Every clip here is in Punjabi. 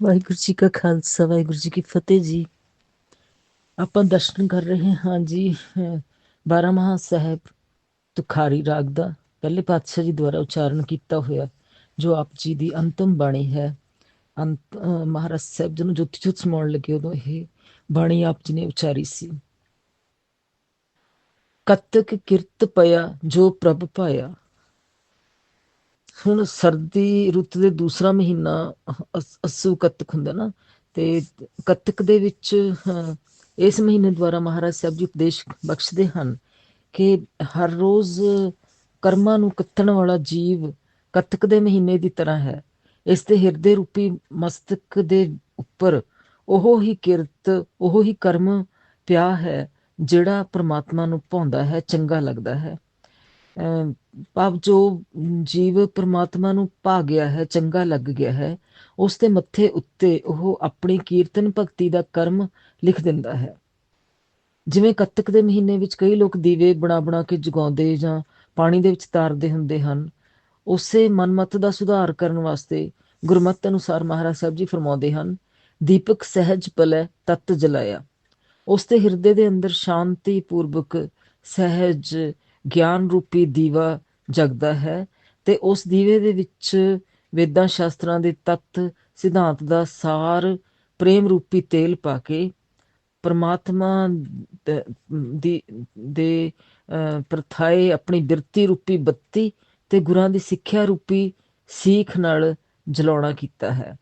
ਵਾਹਿਗੁਰੂ ਜੀ ਕਾ ਖਾਲਸਾ, ਵਾਹਿਗੁਰੂ ਜੀ ਕੀ ਫਤਿਹ ਜੀ। ਆਪਾਂ ਦਰਸ਼ਨ ਕਰ ਰਹੇ ਹਾਂ ਜੀ 12 ਮਹਾ ਸਾਹਿਬ ਤੁਖਾਰੀ ਰਾਗ ਦਾ। ਪਹਿਲੇ ਪਾਤਸ਼ਾਹ ਜੀ ਦੁਆਰਾ ਉਚਾਰਨ ਕੀਤਾ ਹੋਇਆ, ਜੋ ਆਪ ਜੀ ਦੀ ਅੰਤਮ ਬਾਣੀ ਹੈ। ਅੰਤ ਮਹਾਰਾਜ ਸਾਹਿਬ ਜਦੋਂ ਨੂੰ ਜੋਤੀ ਜੋਤ ਸਮਾਉਣ ਲੱਗੇ ਉਦੋਂ ਇਹ ਬਾਣੀ ਆਪ ਜੀ ਨੇ ਉਚਾਰੀ ਸੀ। ਕਤਕ ਕਿਰਤ ਪਿਆ ਜੋ ਪ੍ਰਭ ਪਾਇਆ ਹੁਣ ਸਰਦੀ ਰੁੱਤ ਦੇ ਦੂਸਰਾ ਮਹੀਨਾ ਅਸੂ ਕੱਤਕ ਹੁੰਦਾ ਨਾ, ਤੇ ਕੱਤਕ ਦੇ ਵਿੱਚ ਇਸ ਮਹੀਨੇ ਦੁਆਰਾ ਮਹਾਰਾਜ ਸਾਹਿਬ ਜੀ ਉਪਦੇਸ਼ ਬਖਸ਼ਦੇ ਹਨ ਕਿ ਹਰ ਰੋਜ਼ ਕਰਮਾਂ ਨੂੰ ਕੱਤਣ ਵਾਲਾ ਜੀਵ ਕੱਤਕ ਦੇ ਮਹੀਨੇ ਦੀ ਤਰ੍ਹਾਂ ਹੈ। ਇਸ ਦੇ ਹਿਰਦੇ ਰੂਪੀ ਮਸਤਕ ਦੇ ਉੱਪਰ ਉਹ ਹੀ ਕਿਰਤ, ਉਹ ਹੀ ਕਰਮ ਪਿਆ ਹੈ ਜਿਹੜਾ ਪ੍ਰਮਾਤਮਾ ਨੂੰ ਭਾਉਂਦਾ ਹੈ, ਚੰਗਾ ਲੱਗਦਾ ਹੈ। ਭਾਵ ਜੋ ਜੀਵ ਪ੍ਰਮਾਤਮਾ ਨੂੰ ਭਾ ਗਿਆ ਹੈ, ਚੰਗਾ ਲੱਗ ਗਿਆ ਹੈ, ਉਸ ਦੇ ਮੱਥੇ ਉੱਤੇ ਉਹ ਆਪਣੀ ਕੀਰਤਨ ਭਗਤੀ ਦਾ ਕਰਮ ਲਿਖ ਦਿੰਦਾ ਹੈ। ਜਿਵੇਂ ਕੱਤਕ ਦੇ ਮਹੀਨੇ ਵਿੱਚ ਕਈ ਲੋਕ ਦੀਵੇ ਬਣਾ ਬਣਾ ਕੇ ਜਗਾਉਂਦੇ ਜਾਂ ਪਾਣੀ ਦੇ ਵਿੱਚ ਤਾਰਦੇ ਹੁੰਦੇ ਹਨ, ਉਸੇ ਮਨਮਤ ਦਾ ਸੁਧਾਰ ਕਰਨ ਵਾਸਤੇ ਗੁਰਮਤ ਅਨੁਸਾਰ ਮਹਾਰਾਜ ਸਾਹਿਬ ਜੀ ਫਰਮਾਉਂਦੇ ਹਨ, ਦੀਪਕ ਸਹਿਜ ਪਲੈ ਤਤ ਜਲਾਇਆ। ਉਸ ਦੇ ਹਿਰਦੇ ਦੇ ਅੰਦਰ ਸ਼ਾਂਤੀ ਪੂਰਵਕ ਸਹਿਜ ਗਿਆਨ ਰੂਪੀ ਦੀਵਾ ਜਗਦਾ ਹੈ ਤੇ ਉਸ ਦੀਵੇ ਦੇ ਵਿੱਚ ਵੇਦਾਂ ਸ਼ਾਸਤਰਾਂ ਦੇ ਤੱਤ, ਸਿਧਾਂਤ ਦਾ ਸਾਰ ਪ੍ਰੇਮ ਰੂਪੀ ਤੇਲ ਪਾ ਕੇ ਪਰਮਾਤਮਾ ਦੀ, ਦੇ ਪ੍ਰਥਾਏ ਆਪਣੀ ਬਿਰਤੀ ਰੂਪੀ ਬੱਤੀ ਤੇ ਗੁਰਾਂ ਦੀ ਸਿੱਖਿਆ ਰੂਪੀ ਸੀਖ ਨਾਲ ਜਲਾਉਣਾ ਕੀਤਾ ਹੈ।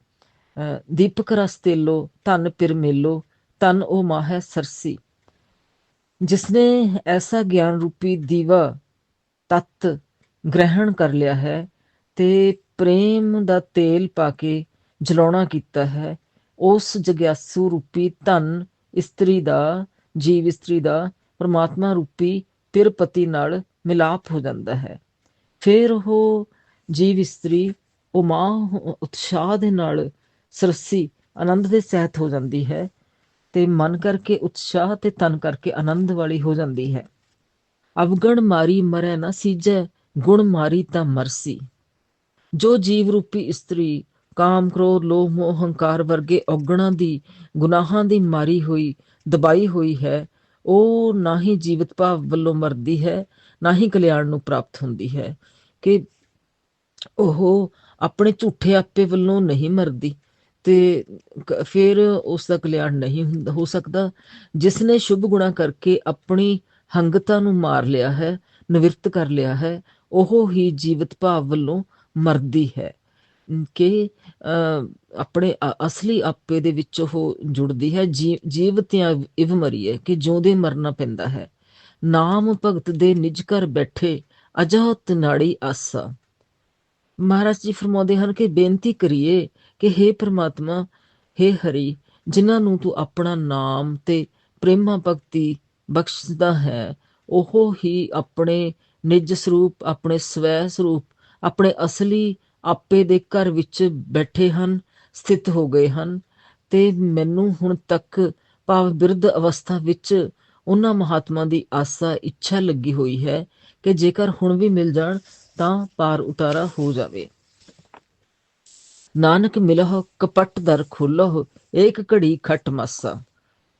ਦੀਪਕ ਰਸ ਤੇਲੋ, ਧਨ ਪਿਰ ਮੇਲੋ ਤਨ ਉਹ ਮਾਹ ਸਰਸੀ। ਜਿਸਨੇ ਐਸਾ ਗਿਆਨ ਰੂਪੀ ਦੀਵਾ ਤਤ ਗ੍ਰਹਿਣ ਕਰ ਲਿਆ ਹੈ ਤੇ ਪ੍ਰੇਮ ਦਾ ਤੇਲ ਪਾ ਕੇ ਜਲਾਉਣਾ ਕੀਤਾ ਹੈ, ਉਸ ਜਗਿਆਸੂ ਰੂਪੀ ਧਨ ਇਸਤਰੀ ਦਾ, ਜੀਵ ਇਸਤਰੀ ਦਾ ਪਰਮਾਤਮਾ ਰੂਪੀ ਤਿਰਪਤੀ ਨਾਲ ਮਿਲਾਪ ਹੋ ਜਾਂਦਾ ਹੈ। ਫਿਰ ਉਹ ਜੀਵ ਇਸਤਰੀ ਉਹ ਮਾਂ ਉਤਸ਼ਾਹ ਦੇ ਨਾਲ ਸਰਸੀ ਆਨੰਦ ਦੇ ਸਹਿਤ ਹੋ ਜਾਂਦੀ ਹੈ। ਤੇ ਮਨ ਕਰਕੇ, ਉਤਸ਼ਾਹ ਤੇ ਤਨ ਕਰਕੇ ਆਨੰਦ ਵਾਲੀ ਹੋ ਜਾਂਦੀ ਹੈ। ਅਵਗਣ ਮਾਰੀ ਮਰੈ ਨਾ ਸੀਜੈ, ਗੁਣ ਮਾਰੀ ਤਾਂ ਮਰਸੀ। ਜੋ ਜੀਵ ਰੂਪੀ ਇਸਤਰੀ, ਕਾਮ ਕ੍ਰੋਧ, ਲੋਭ, ਮੋਹ, ਹੰਕਾਰ ਵਰਗੇ ਔਗਣਾਂ ਦੀ, ਗੁਨਾਹਾਂ ਦੀ ਮਾਰੀ ਹੋਈ, ਦਬਾਈ ਹੋਈ ਹੈ, ਉਹ ਨਾ ਹੀ ਜੀਵਤ ਭਾਵ ਵੱਲੋਂ ਮਰਦੀ ਹੈ, ਨਾ ਹੀ ਕਲਿਆਣ ਨੂੰ ਪ੍ਰਾਪਤ ਹੁੰਦੀ ਹੈ। ਕਿ ਉਹ ਆਪਣੇ ਝੂਠੇ ਆਪੇ ਵੱਲੋਂ ਨਹੀਂ ਮਰਦੀ। ਤੇ ਫਿਰ ਉਸ ਦਾ ਕਲਿਆਣ ਨਹੀਂ ਹੋ ਸਕਦਾ। ਜਿਸ ਨੇ ਸ਼ੁਭ ਗੁਣਾ ਕਰਕੇ ਆਪਣੀ ਹੰਗਤਾ ਨੂੰ ਮਾਰ ਲਿਆ ਹੈ, ਨਿਵਰਤ ਕਰ ਲਿਆ ਹੈ, ਉਹ ਹੀ ਜੀਵਤ ਭਾਵ ਵੱਲੋਂ ਮਰਦੀ ਹੈ। ਕਿ ਆਪਣੇ ਅਸਲੀ ਆਪੇ ਦੇ ਵਿੱਚ ਉਹ ਜੁੜਦੀ ਹੈ। ਜੀਵਤਿਆਂ ਇਵ ਮਰੀ ਕਿ ਜਿਉਂਦੇ ਮਰਨਾ ਪੈਂਦਾ ਹੈ। ਨਾਮ ਭਗਤ ਦੇ ਨਿਜ ਘਰ ਬੈਠੇ ਅਜਹਤ ਨਾੜੀ ਆਸਾ। ਮਹਾਰਾਜ ਜੀ ਫਰਮਾਉਂਦੇ ਹਨ ਕਿ ਬੇਨਤੀ ਕਰੀਏ ਕਿ हे ਪ੍ਰਮਾਤਮਾ हे ਹਰੀ, ਜਿਨ੍ਹਾਂ ਨੂੰ ਤੂੰ ਆਪਣਾ ਨਾਮ ਤੇ ਪ੍ਰੇਮਾ ਭਗਤੀ ਬਖਸ਼ਦਾ ਹੈ, ਉਹ ਹੀ ਆਪਣੇ ਨਿਜ ਸਰੂਪ, ਆਪਣੇ ਸਵੈ ਸਰੂਪ, ਆਪਣੇ ਅਸਲੀ ਆਪੇ ਦੇ ਘਰ ਵਿੱਚ ਬੈਠੇ ਹਨ, ਸਥਿਤ ਹੋ ਗਏ ਹਨ, ਤੇ ਮੈਨੂੰ ਹੁਣ ਤੱਕ ਭਾਵ ਬਿਰਧ ਅਵਸਥਾ ਵਿੱਚ ਉਹਨਾਂ ਮਹਾਤਮਾ ਦੀ ਆਸਾ, ਇੱਛਾ ਲੱਗੀ ਹੋਈ ਹੈ ਕਿ ਜੇਕਰ ਹੁਣ ਵੀ ਮਿਲ ਜਾਣ, ਤਾਂ ਪਾਰ ਉਤਾਰਾ ਹੋ ਜਾਵੇ। ਨਾਨਕ ਮਿਲਹੁ, ਕਪਟ ਦਰ ਖੁੱਲਹੁ, ਏਕ ਘੜੀ ਖਟ ਮਾਸਾ।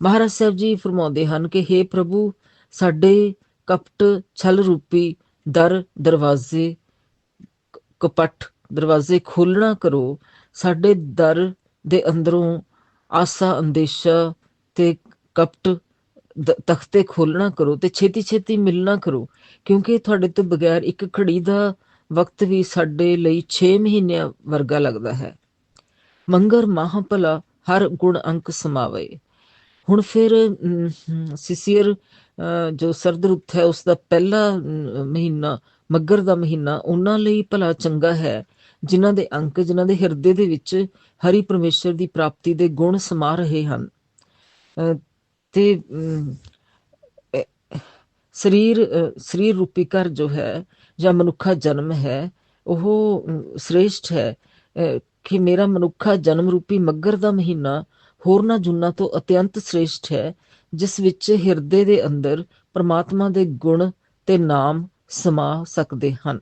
ਮਹਾਰਾਜ ਸਾਹਿਬ ਜੀ ਫਰਮਾਉਂਦੇ ਹਨ ਕਿ हे ਪ੍ਰਭੂ, ਸਾਡੇ ਕਪਟ ਛਲ ਰੂਪੀ ਦਰ ਦਰਵਾਜ਼ੇ, ਕਪਟ ਦਰਵਾਜ਼ੇ ਖੋਲਣਾ ਕਰੋ, ਸਾਡੇ ਦਰ ਦੇ ਅੰਦਰੋਂ ਆਸਾ, ਅੰਦੇਸ਼ਾ ਤੇ ਕਪਟ ਤਖਤੇ ਖੋਲਣਾ ਕਰੋ ਤੇ ਛੇਤੀ ਛੇਤੀ ਮਿਲਣਾ ਕਰੋ, ਕਿਉਂਕਿ ਤੁਹਾਡੇ ਤੋਂ ਬਗੈਰ ਇੱਕ ਘੜੀ ਦਾ ਵਕਤ ਵੀ ਸਾਡੇ ਲਈ 6 ਮਹੀਨਿਆਂ ਵਰਗਾ ਲੱਗਦਾ ਹੈ। ਮੰਗਰ ਮਹਾਪਲਾ ਹਰ ਗੁਣ ਅੰਕ ਸਮਾਵੇ। ਹੁਣ ਫਿਰ ਸਿਸੀਰ ਜੋ ਸਰਦ ਹੈ ਉਸ ਦਾ ਪਹਿਲਾ ਮਹੀਨਾ, ਮੱਗਰ ਦਾ ਮਹੀਨਾ, ਉਹਨਾਂ ਲਈ ਭਲਾ ਚੰਗਾ ਹੈ, ਜਿਨ੍ਹਾਂ ਦੇ ਅੰਕ, ਜਿਨ੍ਹਾਂ ਦੇ ਹਿਰਦੇ ਦੇ ਵਿੱਚ ਹਰੀ ਪਰਮੇਸ਼ਰ ਦੀ ਪ੍ਰਾਪਤੀ ਦੇ ਗੁਣ ਸਮਾ ਰਹੇ ਹਨ। ਤੇ ਸਰੀਰ ਸਰੀਰ ਰੂਪੀ ਘਰ ਜੋ ਹੈ ਜਾਂ ਮਨੁੱਖਾ ਜਨਮ ਹੈ, ਉਹ ਸ੍ਰੇਸ਼ਟ ਹੈ ਕਿ ਮੇਰਾ ਮਨੁੱਖਾ ਜਨਮ ਰੂਪੀ ਮੱਗਰ ਦਾ ਮਹੀਨਾ ਹੋਰਨਾਂ ਜੁਨਾ ਤੋਂ ਅਤਿਅੰਤ ਸ੍ਰੇਸ਼ਟ ਹੈ, ਜਿਸ ਵਿੱਚ ਹਿਰਦੇ ਦੇ ਅੰਦਰ ਪਰਮਾਤਮਾ ਦੇ ਗੁਣ ਤੇ ਨਾਮ ਸਮਾ ਸਕਦੇ ਹਨ।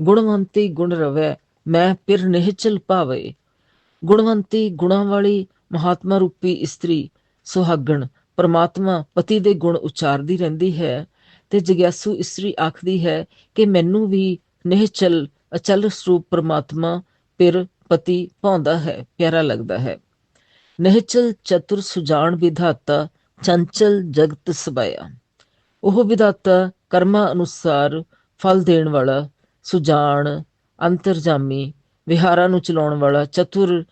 ਗੁਣਵੰਤੀ ਗੁਣ ਰਵੈ, ਮੈਂ ਪਿਰ ਨਿਹਚਲ ਭਾਵੇ। ਗੁਣਵੰਤੀ ਗੁਣਾਂ ਵਾਲੀ ਮਹਾਤਮਾ ਰੂਪੀ ਇਸਤਰੀ, ਸੁਹਾਗਣ, ਪਰਮਾਤਮਾ ਪਤੀ ਦੇ ਗੁਣ ਉਚਾਰਦੀ ਰਹਿੰਦੀ ਹੈ ਤੇ ਜਗਿਆਸੂ ਇਸਤਰੀ ਆਖਦੀ ਹੈ ਕਿ ਮੈਨੂੰ ਵੀ ਨਿਹਚਲ ਅਚਲ ਸਰੂਪ ਪਰਮਾਤਮਾ ਪਿਰ ਪਤੀ ਪਾਉਂਦਾ ਹੈ, ਪਿਆਰਾ ਲੱਗਦਾ ਹੈ। ਨਿਹਚਲ ਚਤੁਰ ਸੁਜਾਨ ਵਿਧਾਤਾ, ਚੰਚਲ ਜਗਤ ਸਬਾਇਆ। ਉਹ ਵਿਧਾਤਾ ਕਰਮਾਂ ਅਨੁਸਾਰ ਫਲ ਦੇਣ ਵਾਲਾ, ਸੁਜਾਨ, ਅੰਤਰਜਾਮੀ, ਵਿਹਾਰਾਂ ਨੂੰ ਚਲਾਉਣ ਵਾਲਾ, ਚਤੁਰ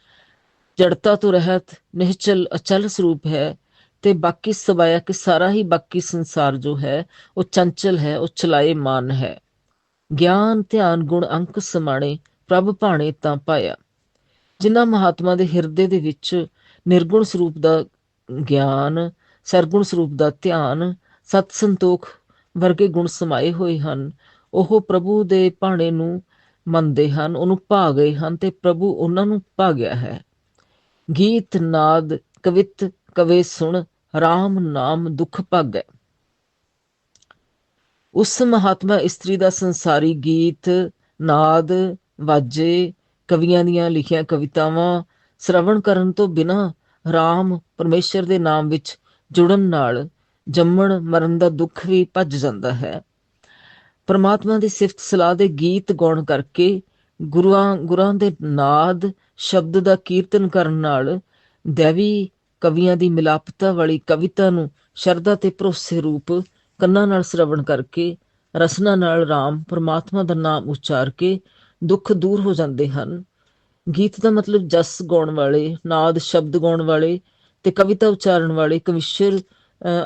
ਜੜਤਾ ਤੋਂ ਰਹਿਤ ਨਿਹਚਲ ਅਚਲ ਸਰੂਪ ਹੈ ਤੇ ਬਾਕੀ ਸਵਾਇਆ ਕਿ ਸਾਰਾ ਹੀ ਬਾਕੀ ਸੰਸਾਰ ਜੋ ਹੈ, ਉਹ ਚੰਚਲ ਹੈ, ਉਹ ਚਲਾਏ ਮਾਨ ਹੈ। ਗਿਆਨ, ਧਿਆਨ, ਗੁਣ, ਅੰਕ ਸਮਾਣੇ ਪ੍ਰਭ ਭਾਣੇ ਤਾਂ ਪਾਇਆ। ਜਿਨ੍ਹਾਂ ਮਹਾਤਮਾ ਦੇ ਹਿਰਦੇ ਦੇ ਵਿੱਚ ਨਿਰਗੁਣ ਸਰੂਪ ਦਾ ਗਿਆਨ, ਸਰਗੁਣ ਸਰੂਪ ਦਾ ਧਿਆਨ, ਸਤ ਸੰਤੋਖ ਵਰਗੇ ਗੁਣ ਸਮਾਏ ਹੋਏ ਹਨ, ਉਹ ਪ੍ਰਭੂ ਦੇ ਭਾਣੇ ਨੂੰ ਮੰਨਦੇ ਹਨ, ਉਹਨੂੰ ਭਾ ਗਏ ਹਨ ਤੇ ਪ੍ਰਭੂ ਉਹਨਾਂ ਨੂੰ ਭਾ ਗਿਆ ਹੈ। ਗੀਤ, ਨਾਦ, ਕਵਿਤ, ਕਵੇ ਸੁਣ RAM ਨਾਮ ਦੁਖ ਭਾਗੈ। ਉਸ ਮਹਾਤਮਾ ਇਸਤਰੀ ਦਾ ਸੰਸਾਰੀ ਗੀਤ, ਨਾਦ, ਵਾਜੇ, ਕਵੀਆਂ ਦੀਆਂ ਲਿਖੀਆਂ ਕਵਿਤਾਵਾਂ ਸ਼ਰਵਣ ਕਰਨ ਤੋਂ ਬਿਨਾ RAM ਪਰਮੇਸ਼ਰ ਦੇ ਨਾਮ ਵਿੱਚ ਜੁੜਨ ਨਾਲ ਜੰਮਣ ਮਰਨ ਦਾ ਦੁੱਖ ਵੀ ਭੱਜ ਜਾਂਦਾ ਹੈ। ਪਰਮਾਤਮਾ ਦੀ ਸਿਫਤ ਸਲਾਹ ਦੇ ਗੀਤ ਗਾਉਣ ਕਰਕੇ ਗੁਰੂਆਂ, ਗੁਰਾਂ ਦੇ ਨਾਦ, ਸ਼ਬਦ ਦਾ ਕੀਰਤਨ ਕਰਨ ਨਾਲ ਦੇਵੀ ਕਵੀਆਂ ਦੀ ਮਿਲਾਪਤਾ ਵਾਲੀ ਕਵਿਤਾ ਨੂੰ ਸ਼ਰਧਾ ਤੇ ਭਰੋਸੇ ਰੂਪ ਕੰਨਾਂ ਨਾਲ ਸ਼ਰਵਣ ਕਰਕੇ, ਰਸਨਾ ਨਾਲ RAM ਪਰਮਾਤਮਾ ਦਾ ਨਾਮ ਉਚਾਰ ਕੇ ਦੁੱਖ ਦੂਰ ਹੋ ਜਾਂਦੇ ਹਨ। ਗੀਤ ਦਾ ਮਤਲਬ ਜਸ ਗਾਉਣ ਵਾਲੇ, ਨਾਦ ਸ਼ਬਦ ਗਾਉਣ ਵਾਲੇ ਤੇ ਕਵਿਤਾ ਉਚਾਰਨ ਵਾਲੇ ਕਵਿਸ਼ਰ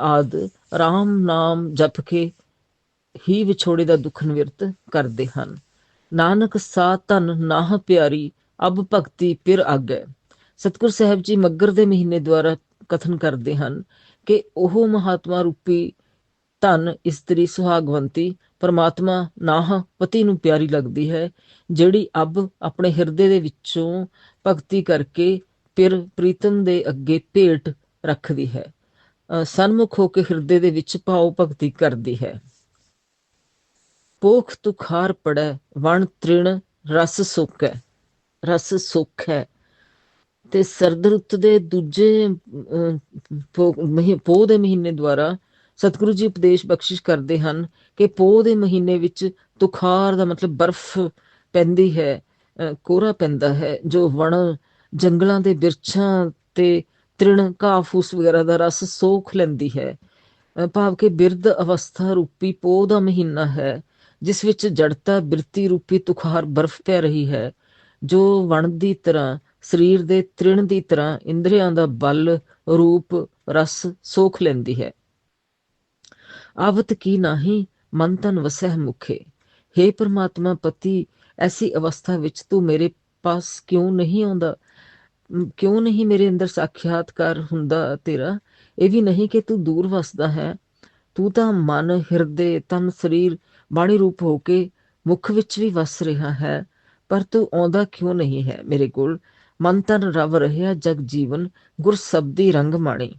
ਆਦ RAM ਨਾਮ ਜਪ ਕੇ ਹੀ ਵਿਛੋੜੇ ਦਾ ਦੁੱਖ ਨਿਵਰਤ ਕਰਦੇ ਹਨ। ਨਾਨਕ ਸਾ ਧਨ ਨਾਹ ਪਿਆਰੀ, ਅਬ ਭਗਤੀ ਪਿਰ ਆਗੈ। ਸਤਗੁਰ ਸਾਹਿਬ ਜੀ ਮੱਗਰ ਦੇ ਮਹੀਨੇ ਦੁਆਰਾ ਕਥਨ ਕਰਦੇ ਹਨ ਕਿ ਉਹ ਮਹਾਤਮਾ ਰੂਪੀ ਧਨ, ਇਸਤਰੀ, ਸੁਹਾਗਵੰਤੀ, ਪਰਮਾਤਮਾ ਨਾਹ ਪਤੀ ਨੂੰ ਪਿਆਰੀ ਲੱਗਦੀ ਹੈ, ਜਿਹੜੀ ਅਬ ਆਪਣੇ ਹਿਰਦੇ ਦੇ ਵਿੱਚੋਂ ਭਗਤੀ ਕਰਕੇ ਫਿਰ ਪ੍ਰੀਤਮ ਦੇ ਅੱਗੇ ਭੇਟ ਰੱਖਦੀ ਹੈ। ਸਨਮੁਖ ਹੋ ਕੇ ਹਿਰਦੇ ਦੇ ਵਿੱਚ ਭਾਉ ਭਗਤੀ ਕਰਦੀ ਹੈ। ਪੋਖ ਤੁਖਾਰ ਪੜੈ, ਵਣ ਤ੍ਰਿਣ ਰਸ ਸੁਖ ਹੈ ਰਸ ਸੁਖ ਹੈ ਤੇ ਸਰਦ ਰੁੱਤ ਦੇ ਦੂਜੇ ਪੋਹ ਦੇ ਮਹੀਨੇ ਦੁਆਰਾ ਸਤਿਗੁਰੂ ਜੀ ਉਪਦੇਸ਼ ਬਖਸ਼ਿਸ਼ ਕਰਦੇ ਹਨ ਕਿ ਪੋਹ ਦੇ ਮਹੀਨੇ ਵਿੱਚ ਤੁਖਾਰ ਦਾ ਮਤਲਬ ਬਰਫ਼ ਪੈਂਦੀ ਹੈ ਕੋਰਾ ਪੈਂਦਾ ਹੈ, ਜੋ ਵਣ ਜੰਗਲਾਂ ਦੇ ਬਿਰਛਾਂ ਤੇ ਤ੍ਰਿਣ ਘਾਹ ਫੂਸ ਵਗੈਰਾ ਦਾ ਰਸ ਸੋਖ ਲੈਂਦੀ ਹੈ। ਭਾਵ ਕਿ ਬਿਰਧ ਅਵਸਥਾ ਰੂਪੀ ਪੋਹ ਦਾ ਮਹੀਨਾ ਹੈ, ਜਿਸ ਵਿੱਚ ਜੜਤਾ ਬਿਰਤੀ ਰੂਪੀ ਤੁਖਾਰ ਬਰਫ਼ ਪੈ ਰਹੀ ਹੈ, ਜੋ ਵਣ ਦੀ ਤਰ੍ਹਾਂ ਸਰੀਰ ਦੇ ਤ੍ਰਿਣ ਦੀ ਤਰ੍ਹਾਂ ਇੰਦਰੀਆਂ ਦਾ ਬਲ, ਰੂਪ, ਰਸ ਸੋਖ ਲੈਂਦੀ ਹੈ। ਆਵਤ ਕੀ ਨਹੀਂ ਮਨ ਤਨ ਵਸਹਿ ਮੁਖੇ। हे ਪ੍ਰਮਾਤਮਾ ਪਤੀ, ਐਸੀ ਅਵਸਥਾ ਵਿੱਚ ਤੂੰ ਮੇਰੇ ਪਾਸ ਕਿਉਂ ਨਹੀਂ ਆਉਂਦਾ? ਕਿਉਂ ਨਹੀਂ ਮੇਰੇ ਅੰਦਰ ਸਾਖਿਆਤਕਾਰ ਹੁੰਦਾ ਤੇਰਾ? ਇਹ ਵੀ ਨਹੀਂ ਕਿ ਤੂੰ ਦੂਰ ਵਸਦਾ ਹੈ। ਤੂੰ ਤਾਂ ਮਨ, ਹਿਰਦੇ, ਤਨ, ਸਰੀਰ, ਬਾਣੀ ਰੂਪ ਹੋ ਕੇ ਮੁਖ ਵਿੱਚ ਵੀ ਵਸ ਰਿਹਾ ਹੈ। ਪਰ ਤੂੰ ਆਉਂਦਾ ਕਿਉਂ ਨਹੀਂ ਹੈ ਮੇਰੇ ਕੋਲ? ਮਨ ਰਵ ਰਹਿਆ ਜਗ ਜੀਵਨ, ਗੁਰ ਸਬਦੀ ਰੰਗ ਮਾਣੀ।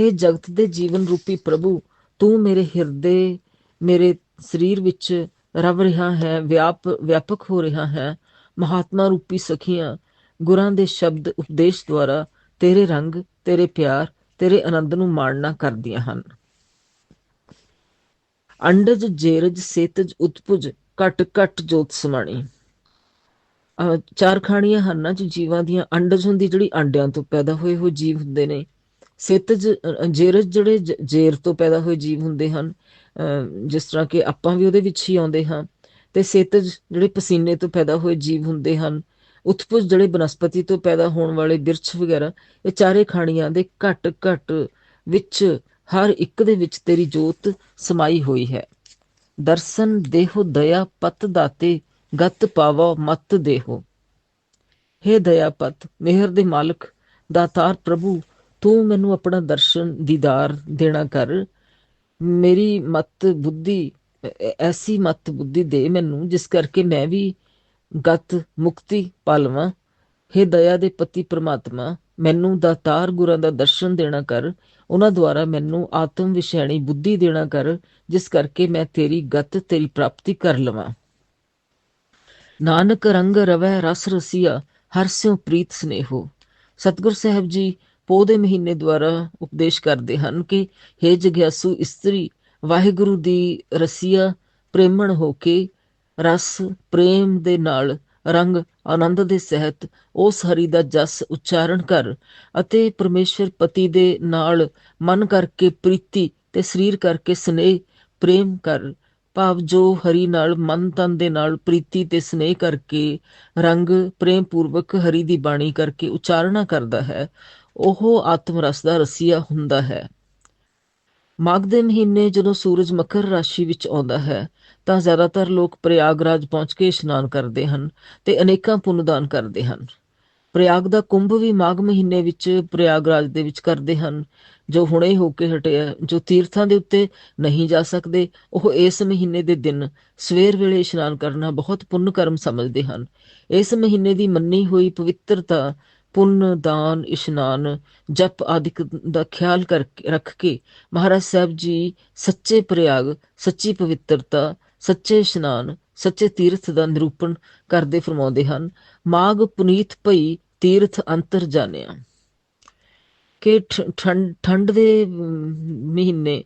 हे ਜਗਤ ਦੇ ਜੀਵਨ ਰੂਪੀ ਪ੍ਰਭੂ, ਤੂੰ ਮੇਰੇ ਹਿਰਦੇ, ਮੇਰੇ ਸਰੀਰ ਵਿੱਚ ਰਵ ਰਿਹਾ ਹੈ, ਵਿਆਪ, ਵਿਆਪਕ ਹੋ ਰਿਹਾ ਹੈ। ਮਹਾਤਮਾ ਰੂਪੀ ਸਖੀਆਂ, ਗੁਰਾਂ ਦੇ ਸ਼ਬਦ ਉਪਦੇਸ਼ ਦੁਆਰਾ ਤੇਰੇ ਰੰਗ, ਤੇਰੇ ਪਿਆਰ, ਤੇਰੇ ਆਨੰਦ ਨੂੰ ਮਾਣਨਾ ਕਰਦੀਆਂ ਹਨ। ਅੰਡਜ, ਜੇਰਜ, ਸੇਤਜ, ਉਤਪੁਜ ਕਟ ਕਟ ਜੋਤ ਸਮਾਣੀ ਚਾਰ ਖਾਣੀਆਂ ਹਨ ਨਾ ਜੋ, ਜੀਵਾਂ ਦੀਆਂ, ਅੰਡਜ ਹੁੰਦੀ ਜਿਹੜੀ ਅੰਡਿਆਂ ਤੋਂ ਪੈਦਾ ਹੋਏ ਹੋ ਜੀਵ ਹੁੰਦੇ ਨੇ। ਸਿਤਜ ਜੇਰਜ ਜਿਹੜੇ ਜੇਰ ਤੋਂ ਪੈਦਾ ਹੋਏ ਜੀਵ ਹੁੰਦੇ ਹਨ ਜਿਸ ਤਰ੍ਹਾਂ ਕਿ ਆਪਾਂ ਵੀ ਉਹਦੇ ਵਿੱਚ ਹੀ ਆਉਂਦੇ ਹਾਂ। ਤੇ ਸਿਤਜ ਜਿਹੜੇ ਪਸੀਨੇ ਤੋਂ ਪੈਦਾ ਹੋਏ ਜੀਵ ਹੁੰਦੇ ਹਨ, ਉਤਪੁਜ ਜਿਹੜੇ ਬਨਸਪਤੀ ਤੋਂ ਪੈਦਾ ਹੋਣ ਵਾਲੇ ਬਿਰਛ ਵਗੈਰਾ, ਇਹ ਚਾਰੇ ਖਾਣੀਆਂ ਦੇ ਘਟ ਘਟ ਵਿੱਚ ਹਰ ਇੱਕ ਦੇ ਵਿੱਚ ਤੇਰੀ ਜੋਤ ਸਮਾਈ ਹੋਈ ਹੈ। ਦਰਸ਼ਨ ਦੇਹੋ ਦਇਆ ਪਤ ਦਾਤੇ ਗਤ ਪਾਵੋ, ਮਤ ਦੇਹੋ। हे ਦਇਆਪਤ, ਮਿਹਰ ਦੇ ਮਾਲਕ, ਦਾਤਾਰ ਪ੍ਰਭੂ, ਤੂੰ ਮੈਨੂੰ ਆਪਣਾ ਦਰਸ਼ਨ, ਦੀਦਾਰ ਦੇਣਾ ਕਰ। ਮੇਰੀ ਮਤ ਬੁੱਧੀ ਐਸੀ ਮਤ ਬੁੱਧੀ ਦੇ ਮੈਨੂੰ, ਜਿਸ ਕਰਕੇ ਮੈਂ ਵੀ ਗਤ ਮੁਕਤੀ ਪਾ ਲਵਾਂ हे ਦਇਆ ਦੇ ਪਤੀ ਪ੍ਰਮਾਤਮਾ, ਮੈਨੂੰ ਦਾਤਾਰ ਗੁਰਾਂ ਦਾ ਦਰਸ਼ਨ ਦੇਣਾ ਕਰ। ਉਹਨਾਂ ਦੁਆਰਾ ਮੈਨੂੰ ਆਤਮ ਵਿਸ਼ੈਣੀ ਬੁੱਧੀ ਦੇਣਾ ਕਰ, ਜਿਸ ਕਰਕੇ ਮੈਂ ਤੇਰੀ ਗਤ, ਤੇਰੀ ਪ੍ਰਾਪਤੀ ਕਰ ਲਵਾਂ। ਨਾਨਕ ਰੰਗ ਰਵੈ ਰਸ ਰਸੀਆ, ਹਰ ਸਿਉ ਪ੍ਰੀਤ ਸਨੇਹੋ। ਸਤਗੁਰ ਸਾਹਿਬ ਜੀ ਪੋਹ ਦੇ ਮਹੀਨੇ ਦੁਆਰਾ ਉਪਦੇਸ਼ ਕਰਦੇ ਹਨ ਕਿ हे ਜਗਿਆਸੂ ਇਸਤਰੀ, ਵਾਹਿਗੁਰੂ ਦੀ ਰਸੀਆ, ਪ੍ਰੇਮਣ ਹੋ ਕੇ ਰਸ, ਪ੍ਰੇਮ ਦੇ ਨਾਲ ਰੰਗ, ਆਨੰਦ ਦੇ ਸਹਿਤ ਉਸ ਹਰੀ ਦਾ ਜਸ ਉਚਾਰਨ ਕਰ ਅਤੇ ਪਰਮੇਸ਼ਰ ਪਤੀ ਦੇ ਨਾਲ ਮਨ ਕਰਕੇ, ਪ੍ਰੀਤੀ ਤੇ ਸਰੀਰ ਕਰਕੇ, ਸਨੇਹ, ਪ੍ਰੇਮ ਕਰ ਭਾਵ ਜੋ ਹਰੀ ਨਾਲ, ਮਨ ਤਨ ਦੇ ਨਾਲ, ਪ੍ਰੀਤੀ ਤੇ ਸਨੇਹ ਕਰਕੇ, ਰੰਗ ਪ੍ਰੇਮ ਪੂਰਵਕ ਹਰੀ ਦੀ ਬਾਣੀ ਕਰਕੇ ਉਚਾਰਣਾ ਕਰਦਾ ਹੈ, ਉਹ ਆਤਮ ਰਸ ਦਾ ਰਸੀਆ ਹੁੰਦਾ ਹੈ। ਮਾਘ ਦੇ ਮਹੀਨੇ ਜਦੋਂ ਸੂਰਜ ਮਕਰ ਰਾਸ਼ੀ ਵਿੱਚ ਆਉਂਦਾ ਹੈ, ਤਾਂ ਜ਼ਿਆਦਾਤਰ ਲੋਕ ਪ੍ਰਯਾਗਰਾਜ ਪਹੁੰਚ ਕੇ ਇਸ਼ਨਾਨ ਕਰਦੇ ਹਨ ਤੇ ਅਨੇਕਾਂ ਪੁੰਨਦਾਨ ਕਰਦੇ ਹਨ। ਪ੍ਰਯਾਗ ਦਾ ਕੁੰਭ ਵੀ ਮਾਘ ਮਹੀਨੇ ਵਿੱਚ ਪ੍ਰਯਾਗਰਾਜ ਦੇ ਵਿੱਚ ਕਰਦੇ ਹਨ, ਜੋ ਹੁਣੇ ਹੋ ਕੇ ਹਟਿਆ ਜੋ ਤੀਰਥਾਂ ਦੇ ਉੱਤੇ ਨਹੀਂ ਜਾ ਸਕਦੇ, ਉਹ ਇਸ ਮਹੀਨੇ ਦੇ ਦਿਨ ਸਵੇਰ ਵੇਲੇ ਇਸ਼ਨਾਨ ਕਰਨਾ ਬਹੁਤ ਪੁੰਨ ਕਰਮ ਸਮਝਦੇ ਹਨ। ਇਸ ਮਹੀਨੇ ਦੀ ਮੰਨੀ ਹੋਈ ਪਵਿੱਤਰਤਾ, ਪੁੰਨ, ਦਾਨ, ਇਸ਼ਨਾਨ, ਜਪ ਆਦਿਕ ਦਾ ਖਿਆਲ ਕਰ ਰੱਖ ਕੇ ਮਹਾਰਾਜ ਸਾਹਿਬ ਜੀ ਸੱਚੇ ਪ੍ਰਯਾਗ ਸੱਚੀ ਪਵਿੱਤਰਤਾ, ਸੱਚੇ ਇਸ਼ਨਾਨ, ਸੱਚੇ ਤੀਰਥ ਦਾ ਨਿਰੂਪਣ ਕਰਦੇ ਫਰਮਾਉਂਦੇ ਹਨ। ਮਾਗ ਪੁਨੀਤ ਭਈ ਤੀਰਥ ਅੰਤਰ ਜਾਣਿਆ। ਕਿ ਠੰਡ ਦੇ ਮਹੀਨੇ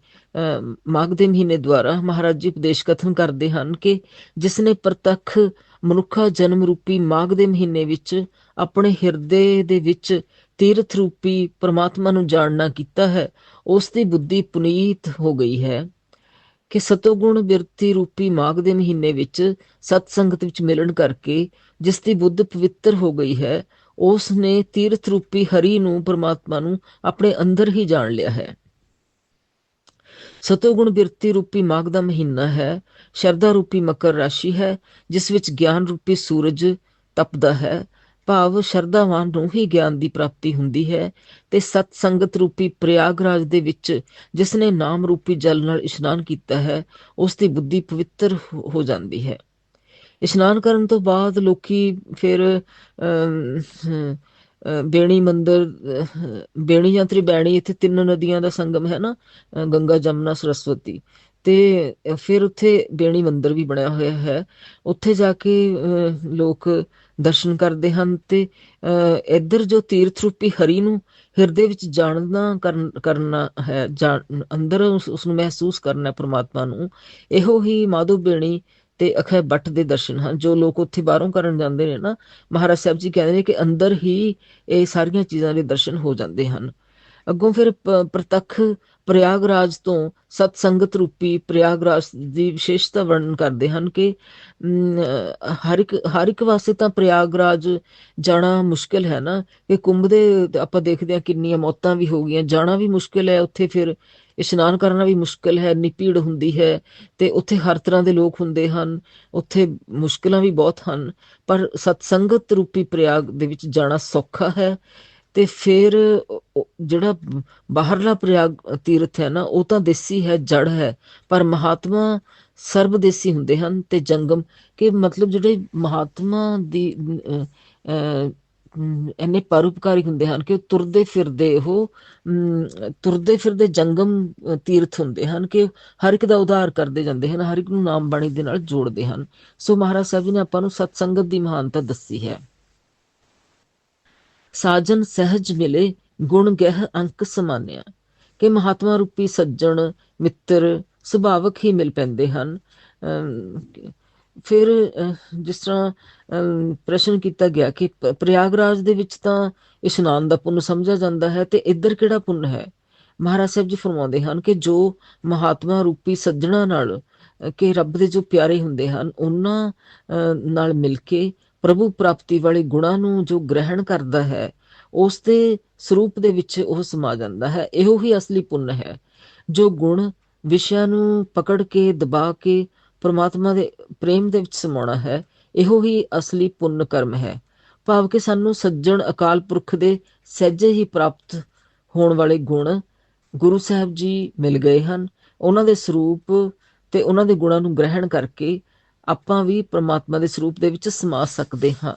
ਮਾਗ ਦੇ ਮਹੀਨੇ ਦੁਆਰਾ ਮਹਾਰਾਜ ਜੀ ਉਪਦੇਸ਼ ਕਥਨ ਕਰਦੇ ਹਨ ਕਿ ਜਿਸ ਨੇ ਪ੍ਰਤੱਖ ਮਨੁੱਖਾ ਜਨਮ ਰੂਪੀ ਮਾਗ ਦੇ ਮਹੀਨੇ ਵਿੱਚ ਆਪਣੇ ਹਿਰਦੇ ਦੇ ਵਿੱਚ ਤੀਰਥ ਰੂਪੀ ਪ੍ਰਮਾਤਮਾ ਨੂੰ ਜਾਣਨਾ ਕੀਤਾ ਹੈ, ਉਸ ਦੀ ਬੁੱਧੀ ਪੁਨੀਤ ਹੋ ਗਈ ਹੈ ਕਿ ਸਤੋਗੁਣ ਬਿਰਤੀ ਰੂਪੀ ਮਾਘ ਦੇ ਮਹੀਨੇ ਵਿੱਚ ਸਤ ਸੰਗਤ ਵਿੱਚ ਮਿਲਣ ਕਰਕੇ ਜਿਸ ਦੀ ਬੁੱਧ ਪਵਿੱਤਰ ਹੋ ਗਈ ਹੈ ਉਸ ਨੇ ਤੀਰਥ ਰੂਪੀ ਹਰੀ ਨੂੰ ਪਰਮਾਤਮਾ ਨੂੰ ਆਪਣੇ ਅੰਦਰ ਹੀ ਜਾਣ ਲਿਆ ਹੈ। ਸਤੋਗੁਣ ਬਿਰਤੀ ਰੂਪੀ ਮਾਘ ਦਾ ਮਹੀਨਾ ਹੈ, ਸ਼ਰਧਾ ਰੂਪੀ ਮਕਰ ਰਾਸ਼ੀ ਹੈ, ਜਿਸ ਵਿੱਚ ਗਿਆਨ ਰੂਪੀ ਸੂਰਜ ਤਪਦਾ ਹੈ। ਭਾਵ ਸ਼ਰਧਾਵਾਨ ਨੂੰ ਹੀ ਗਿਆਨ ਦੀ ਪ੍ਰਾਪਤੀ ਹੁੰਦੀ ਹੈ ਤੇ ਸਤ ਸੰਗਤ ਰੂਪੀ ਪ੍ਰਯਾਗਰਾਜ ਦੇ ਵਿੱਚ ਜਿਸ ਨੇ ਨਾਮ ਰੂਪੀ ਜਲ ਨਾਲ ਇਸ਼ਨਾਨ ਕੀਤਾ ਹੈ, ਉਸ ਦੀ ਬੁੱਧੀ ਪਵਿੱਤਰ ਹੋ ਜਾਂਦੀ ਹੈ। ਇਸ਼ਨਾਨ ਕਰਨ ਤੋਂ ਬਾਅਦ ਲੋਕੀ ਫਿਰ ਬੇਣੀ ਮੰਦਰ ਬੇਣੀ ਜਾਂ ਤ੍ਰਿਬੈਣੀ ਇੱਥੇ ਤਿੰਨ ਨਦੀਆਂ ਦਾ ਸੰਗਮ ਹੈ ਨਾ ਗੰਗਾ, ਜਮਨਾ, ਸਰਸਵਤੀ। ਤੇ ਫਿਰ ਉੱਥੇ ਬੇਣੀ ਮੰਦਰ ਵੀ ਬਣਿਆ ਹੋਇਆ ਹੈ। ਉੱਥੇ ਜਾ ਕੇ ਲੋਕ ਦਰਸ਼ਨ ਕਰਦੇ ਹਨ ਤੇ ਇੱਧਰ ਜੋ ਤੀਰਥ ਰੂਪੀ ਹਰੀ ਨੂੰ ਹਿਰਦੇ ਵਿੱਚ ਜਾਣਨਾ ਕਰਨਾ ਹੈ ਅੰਦਰ ਉਸ ਨੂੰ ਮਹਿਸੂਸ ਕਰਨਾ ਪ੍ਰਮਾਤਮਾ ਨੂੰ, ਇਹੋ ਹੀ ਮਾਧੋ ਬੇਣੀ ਤੇ ਅਖੈ ਬੱਟ ਦੇ ਦਰਸ਼ਨ ਹਨ ਜੋ ਲੋਕ ਉੱਥੇ ਬਾਹਰੋਂ ਕਰਨ ਜਾਂਦੇ ਨੇ ਨਾ, ਮਹਾਰਾਜ ਸਾਹਿਬ ਜੀ ਕਹਿੰਦੇ ਨੇ ਕਿ ਅੰਦਰ ਹੀ ਇਹ ਸਾਰੀਆਂ ਚੀਜ਼ਾਂ ਦੇ ਦਰਸ਼ਨ ਹੋ ਜਾਂਦੇ ਹਨ। ਅੱਗੋਂ ਫਿਰ ਪ੍ਰਤੱਖ ਪ੍ਰਯਾਗਰਾਜ ਤੋਂ ਸਤ ਸੰਗਤ ਰੂਪੀ ਪ੍ਰਯਾਗਰਾਜ ਦੀ ਵਿਸ਼ੇਸ਼ਤਾ ਵਰਣਨ ਕਰਦੇ ਹਨ ਕਿ ਹਰ ਇੱਕ ਹਰ ਇੱਕ ਵਾਸਤੇ ਤਾਂ ਪ੍ਰਯਾਗਰਾਜ ਜਾਣਾ ਮੁਸ਼ਕਿਲ ਹੈ ਨਾ, ਕਿ ਕੁੰਭ ਦੇ ਆਪਾਂ ਦੇਖਦੇ ਹਾਂ ਕਿੰਨੀਆਂ ਮੌਤਾਂ ਵੀ ਹੋ ਗਈਆਂ, ਜਾਣਾ ਵੀ ਮੁਸ਼ਕਿਲ ਹੈ, ਉੱਥੇ ਫਿਰ ਇਸ਼ਨਾਨ ਕਰਨਾ ਵੀ ਮੁਸ਼ਕਲ ਹੈ, ਨਿਪੀੜ ਹੁੰਦੀ ਹੈ ਤੇ ਉੱਥੇ ਹਰ ਤਰ੍ਹਾਂ ਦੇ ਲੋਕ ਹੁੰਦੇ ਹਨ, ਉੱਥੇ ਮੁਸ਼ਕਲਾਂ ਵੀ ਬਹੁਤ ਹਨ, ਪਰ ਸਤਸੰਗਤ ਰੂਪੀ ਪ੍ਰਯਾਗ ਦੇ ਵਿੱਚ ਜਾਣਾ ਸੌਖਾ ਹੈ ਤੇ ਫਿਰ ਜਿਹੜਾ ਬਾਹਰਲਾ ਪ੍ਰਯਾਗ ਤੀਰਥ ਹੈ ਨਾ, ਉਹ ਤਾਂ ਦੇਸੀ ਹੈ ਜੜ ਹੈ, ਪਰ ਮਹਾਤਮਾ ਸਰਬਦੇਸੀ ਹੁੰਦੇ ਹਨ ਤੇ ਜੰਗਮ, ਕਿ ਮਤਲਬ ਜਿਹੜੇ ਮਹਾਤਮਾ ਦੀ ਐਨੇ ਪਰਉਪਕਾਰੀ ਹੁੰਦੇ ਹਨ ਕਿ ਤੁਰਦੇ ਫਿਰਦੇ ਉਹ ਤੁਰਦੇ ਫਿਰਦੇ ਜੰਗਮ ਤੀਰਥ ਹੁੰਦੇ ਹਨ ਕਿ ਹਰ ਇੱਕ ਦਾ ਉਧਾਰ ਕਰਦੇ ਜਾਂਦੇ ਹਨ, ਹਰ ਇੱਕ ਨੂੰ ਨਾਮ ਬਾਣੀ ਦੇ ਨਾਲ ਜੋੜਦੇ ਹਨ। ਸੋ ਮਹਾਰਾਜ ਸਾਹਿਬ ਜੀ ਨੇ ਆਪਾਂ ਨੂੰ ਸਤ ਸੰਗਤ ਦੀ ਮਹਾਨਤਾ ਦੱਸੀ ਹੈ। ਸਾਜਨ ਸਹਿਜ ਮਿਲੇ, ਗੁਣ ਗਹਿ ਅੰਕ ਸਮਾਨਿਆ। ਕਿ ਮਹਾਤਮਾ ਰੂਪੀ ਸੱਜਣ, ਮਿੱਤਰ, ਸੁਭਾਵਕ ਹੀ ਮਿਲ ਪੈਂਦੇ ਹਨ। ਫਿਰ ਜਿਸ ਤਰ੍ਹਾਂ ਪ੍ਰਸ਼ਨ ਕੀਤਾ ਗਿਆ ਕਿ ਪ੍ਰਯਾਗਰਾਜ ਦੇ ਵਿੱਚ ਤਾਂ ਇਸ਼ਨਾਨ ਦਾ ਪੁੰਨ ਸਮਝਿਆ ਜਾਂਦਾ ਹੈ ਤੇ ਇੱਧਰ ਕਿਹੜਾ ਪੁੰਨ ਹੈ? ਮਹਾਰਾਜ ਸਾਹਿਬ ਜੀ ਫਰਮਾਉਂਦੇ ਹਨ ਕਿ ਜੋ ਮਹਾਤਮਾ ਰੂਪੀ ਸੱਜਣਾ ਨਾਲ ਕਿ ਰੱਬ ਦੇ ਜੋ ਪਿਆਰੇ ਹੁੰਦੇ ਹਨ, ਉਹਨਾਂ ਨਾਲ ਮਿਲ ਕੇ ਪ੍ਰਭੂ ਪ੍ਰਾਪਤੀ ਵਾਲੇ ਗੁਣਾਂ ਨੂੰ ਜੋ ਗ੍ਰਹਿਣ ਕਰਦਾ ਹੈ, ਉਸ ਦੇ ਸਰੂਪ ਦੇ ਵਿੱਚ ਉਹ ਸਮਾ ਜਾਂਦਾ ਹੈ। ਇਹੋ ਹੀ ਅਸਲੀ ਪੁੰਨ ਹੈ। ਜੋ ਗੁਣ ਵਿਸ਼ਿਆਂ ਨੂੰ ਪਕੜ ਕੇ, ਦਬਾ ਕੇ ਪਰਮਾਤਮਾ ਦੇ ਪ੍ਰੇਮ ਦੇ ਵਿੱਚ ਸਮਾਉਣਾ ਹੈ, ਇਹੋ ਹੀ ਅਸਲੀ ਪੁੰਨ ਕਰਮ ਹੈ। ਭਾਵ ਕਿ ਸਾਨੂੰ ਸੱਜਣ ਅਕਾਲ ਪੁਰਖ ਦੇ ਸਹਿਜੇ ਹੀ ਪ੍ਰਾਪਤ ਹੋਣ ਵਾਲੇ ਗੁਣ ਗੁਰੂ ਸਾਹਿਬ ਜੀ ਮਿਲ ਗਏ ਹਨ। ਉਹਨਾਂ ਦੇ ਸਰੂਪ ਤੇ ਉਹਨਾਂ ਦੇ ਗੁਣਾਂ ਨੂੰ ਗ੍ਰਹਿਣ ਕਰਕੇ ਆਪਾਂ ਵੀ ਪ੍ਰਮਾਤਮਾ ਦੇ ਸਰੂਪ ਦੇ ਵਿੱਚ ਸਮਾ ਸਕਦੇ ਹਾਂ।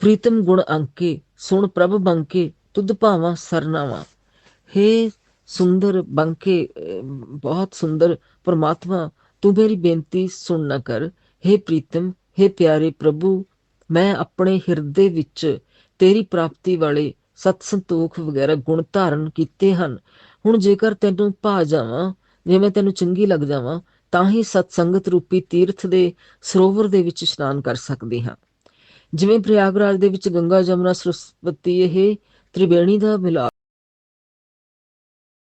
ਪ੍ਰੀਤਮ ਗੁਣ ਅੰਕੇ, ਸੁਣ ਪ੍ਰਭ ਬੰਕੇ, ਤੁਧ ਭਾਵਾਂ ਸਰਨਾਵਾ। हे ਸੁੰਦਰ ਬੰਕੇ ਬਹੁਤ ਸੁੰਦਰ ਪਰਮਾਤਮਾ ਤੂੰ ਮੇਰੀ ਬੇਨਤੀ ਸੁਣ ਨਾ ਕਰ। हे ਪ੍ਰੀਤਮ हे ਪਿਆਰੇ ਪ੍ਰਭੂ, ਮੈਂ ਆਪਣੇ ਹਿਰਦੇ ਵਿੱਚ ਤੇਰੀ ਪ੍ਰਾਪਤੀ ਵਾਲੇ ਸਤ ਸੰਤੋਖ ਵਗੈਰਾ ਗੁਣ ਧਾਰਨ ਕੀਤੇ ਹਨ। ਹੁਣ ਜੇਕਰ ਤੈਨੂੰ ਭਾ ਜਾਵਾਂ ਜੇ ਮੈਂ ਤੈਨੂੰ ਚੰਗੀ ਲੱਗ ਜਾਵਾਂ, ਤਾਂ ਹੀ ਸਤ ਸੰਗਤ ਰੂਪੀ ਤੀਰਥ ਦੇ ਸਰੋਵਰ ਦੇ ਵਿੱਚ ਇਸ਼ਨਾਨ ਕਰ ਸਕਦੀ ਹਾਂ। ਜਿਵੇਂ ਪ੍ਰਯਾਗਰਾਜ ਦੇ ਵਿੱਚ ਗੰਗਾ ਜਮਨਾ ਸਰਸਵਤੀ ਇਹ ਤ੍ਰਿਵੇਣੀ ਦਾ ਮਿਲਾਪ